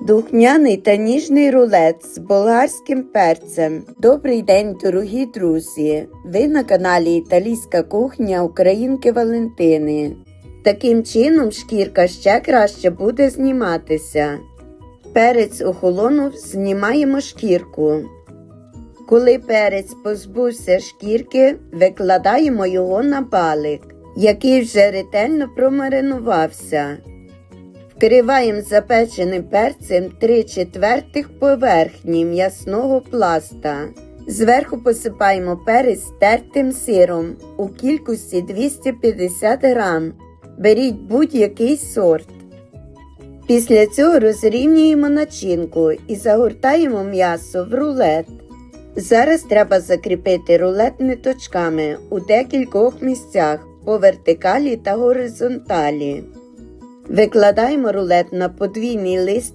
Духняний та ніжний рулет з болгарським перцем. Добрий день, дорогі друзі! Ви на каналі Італійська кухня Українки Валентини. Таким чином шкірка ще краще буде зніматися. Перець охолонув, знімаємо шкірку. Коли перець позбувся шкірки, викладаємо його на балик, який вже ретельно промаринувався. Вкриваємо запеченим перцем 3 четвертих поверхні м'ясного пласта. Зверху посипаємо перець тертим сиром у кількості 250 грам. Беріть будь-який сорт. Після цього розрівнюємо начинку і загортаємо м'ясо в рулет. Зараз треба закріпити рулет ниточками у декількох місцях по вертикалі та горизонталі. Викладаємо рулет на подвійний лист